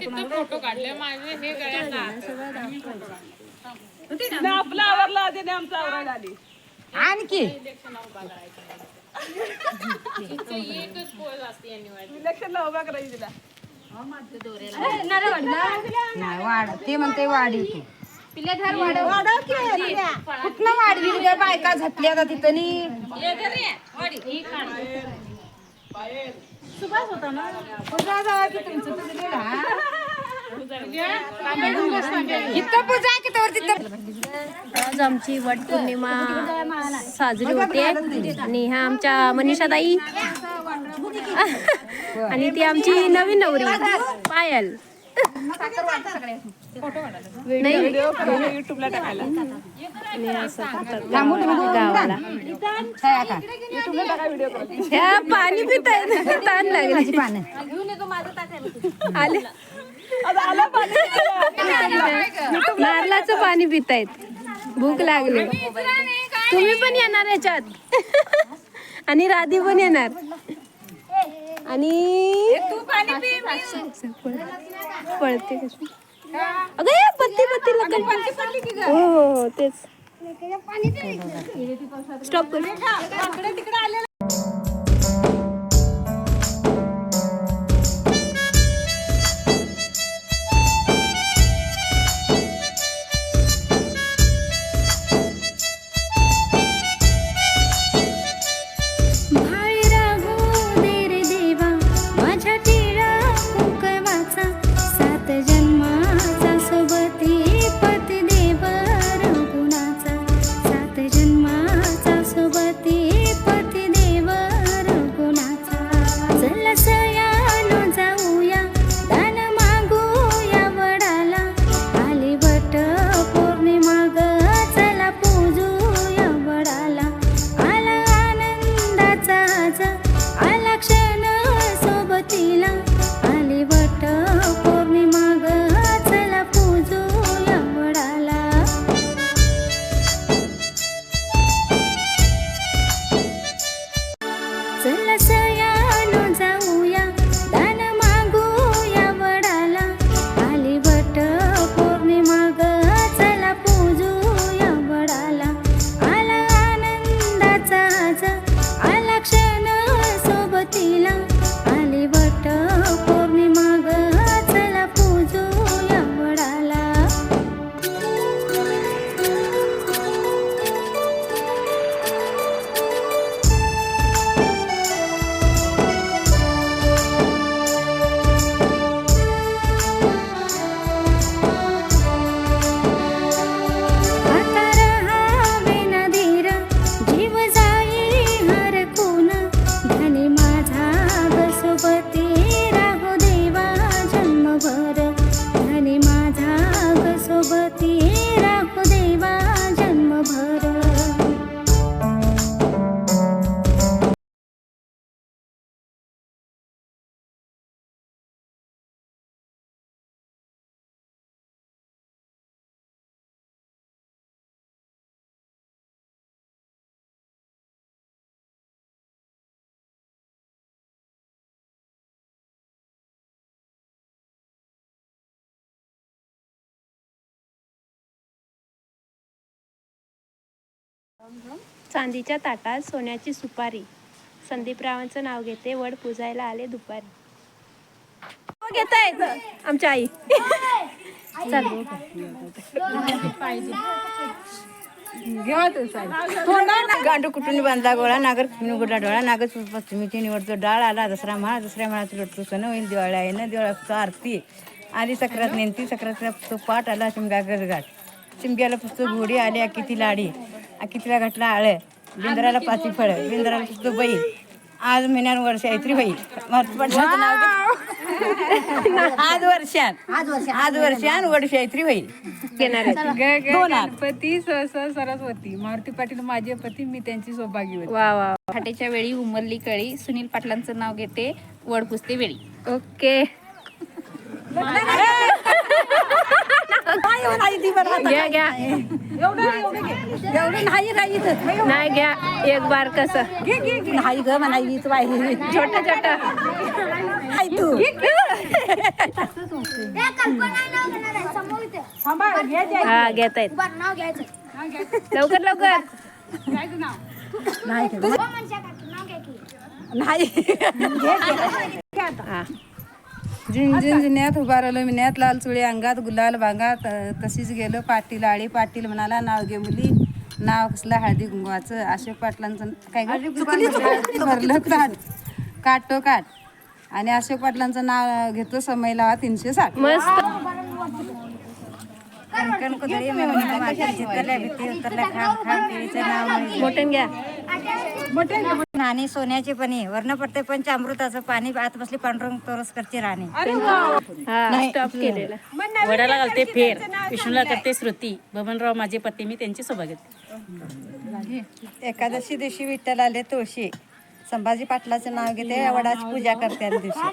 Photo काढले माझे हे गळ्यात आपला आवरला आधी आमचा आवरायला आली. आणखी? एकच पोळ असते यांनी इलेक्शनला उभा करायची तिला. नाही वाढ ते म्हणते वाढी तू. कुठनं वाढवी तुझ्या बायका झटल्या तिथं नी. पूजा जावा की तुमचं गेलं, हा? इथं पूजा की तर तिथं आज आमची वट पौर्णिमा साजरी होते. आणि ह्या आमच्या मनीषाताई. आणि ती आमची नवीन नवरी पायल. युट्यूबला टाकायला गावाला पाणी पित आहेत ताण लागली. आले. नारळाचं पाणी पितायत. भूक लागली. तुम्ही पण येणार याच्यात आणि राधी पण येणार. आणि पळते अगं पत्ती पत्ती लगन. हो हो हो तेच. स्टॉप कर. चांदीच्या ताटात सोन्याची सुपारी. संदीपरावांचं नाव घेते वड पुजायला आले दुपारी. घेत आहेत आमच्या आई. चल. गांडू कुटून बांधला गोळा नागर कुटून गोडा डोळा नागर पश्चिमीची निवडतो डाळ आला दसरा माळा दुसऱ्या माळाचा लोटतो सण होईल दिवाळी आहे ना दिवाळीचा आरती. आली सक्रात नेंती सक्रातला पुस्तक पाठ आला शिमगा गरगाट शिमग्याला पुस्तक घोडी आली किती लाडी. कितीला घातला आळ? बिंदराला पाची फळ. बिंदराला बैल. आज महिन्यान वर्ष आहे बाई नाव घे. आज वर्षात आज वर्षान. वर्ष आहे होईल. घेणार आहेत. गणपती सहस सरस्वती मारुती पाटील माझे पती मी त्यांची सौभाग्यवती वा वा फाटेच्या वेळी उमरली कळी. सुनील पाटलांचं नाव घेते वड पुसते वेळी. ओके. घ्या घ्या. एवढं नाही नाही घ्या एक बार कसं. नाही ग म्हणायची छोट छोट. तू. हा घेत आहेत लवकर लवकर. हा झिंझिन्यात उभारलं मिन्यात लाल चुळे अंगात गुलाल बांगात अं, तशीच गेलं. पाटील आळी पाटील म्हणाला नाव घे मुली. नाव कसलं? हळदी कुंकवाचं. अशोक पाटलांचं काय भरलं काट काटो काट आणि अशोक पाटलांचं नाव घेतो समय लावा तीनशे साठ. मस्त. कणकण कुदळी मेवणी माझ्या चितरल्या भीती उतरल्या खाम खाम केळीचं नाव म्हणी. मोठं घ्या. नाणी सोन्याचे पणी वर्ण पडते पंचामृताचं पाणी आत बसली पांडुरंग तोरसकरची राणी. हा स्टॉप केलेला. वडाला घालते फेर. विष्णूला करते श्रुती. बबनराव माझे पती मी त्यांची सोबत घेते. एकादशी दिवशी विठ्ठल आले तुळशी. संभाजी पाटलाचं नाव घेते वडाची पूजा करते दिवशी.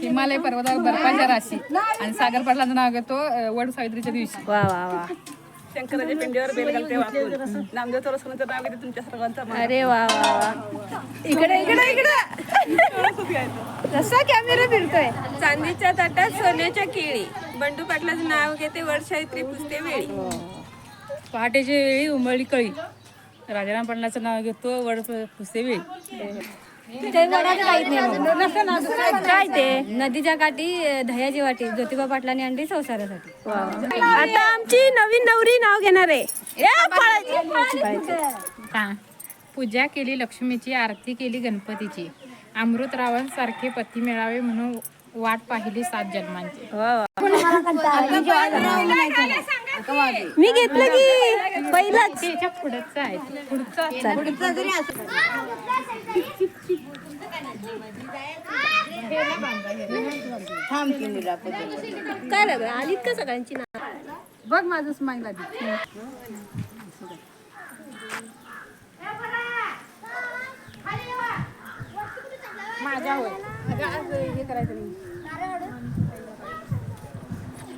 हिमालय पर्वतावर बर्फाच्या राशी. आणि सागर पाटलांचं नाव घेतो वड सावित्रीच्या दिवशी. वा वा वा. शंकराच्या पिंडीवर बेल घालते वाकून नामदेव नाव घेते तुमच्या सर्वांचा अरे वा वा वा. इकडे इकडे इकडे. कसा कॅमेरा फिरतोय? चांदीच्या ताटात सोन्याच्या केळी. बंडू पाटलाचं नाव घेते वर्षावित्री पुसते वेळी पहाटेच्या वेळी उमळली कळी. राजाराम पाटलाचं नाव घेतो वड पुसते वेळी काय ते नदीच्या काठी दह्याची वाटी ज्योतिबा पाटलांनी आणली संसारासाठी. आता आमची नवीन नवरी नाव घेणार आहे. पूजा. केली लक्ष्मीची आरती केली गणपतीची. अमृतरावांसारखे पती मिळावे म्हणून वाट पाहिली सात जन्मांची. मी घेतलं की. पहिलाच. काय लागलं आलीत का सगळ्यांची नाव? बघ माझं स्माईल आधी. माझ्या होय. हे करायचं नाही.